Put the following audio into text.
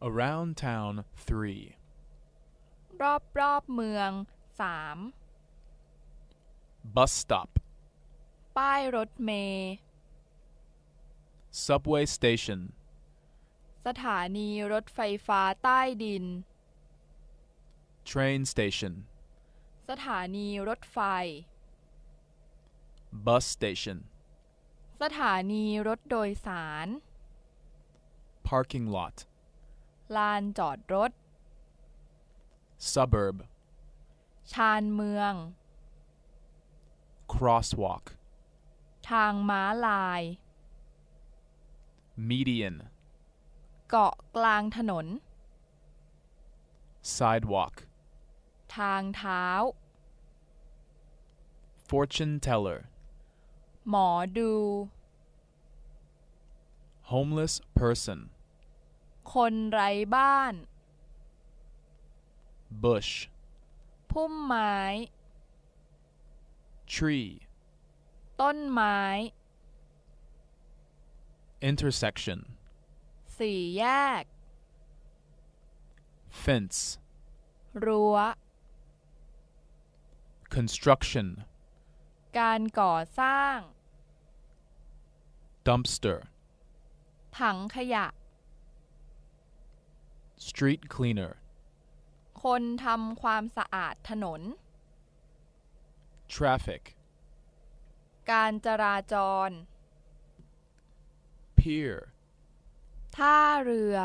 Around town 3. รอบรอบเมืองสาม Bus stop. ป้ายรถเมล์ Subway station. สถานีรถไฟฟ้าใต้ดิน Train station. สถานีรถไฟ Bus station. สถานีรถโดยสาร Parking lot. ลานจอดรถ Suburb. ชานเมือง Crosswalk. ทางม้าลาย Median. เกาะกลางถนน Sidewalk. ทางเท้า Fortune teller. หมอดู Homeless person. คนไร้บ้าน Bush. พุ่มไม้ Tree. ต้นไม้ Intersection. สี่แยก Fence. รั้ว Construction. การก่อสร้าง Dumpster. ถังขยะ Street cleaner. คนทำความสะอาดถนน Traffic. การจราจร Pier. ท่าเรือ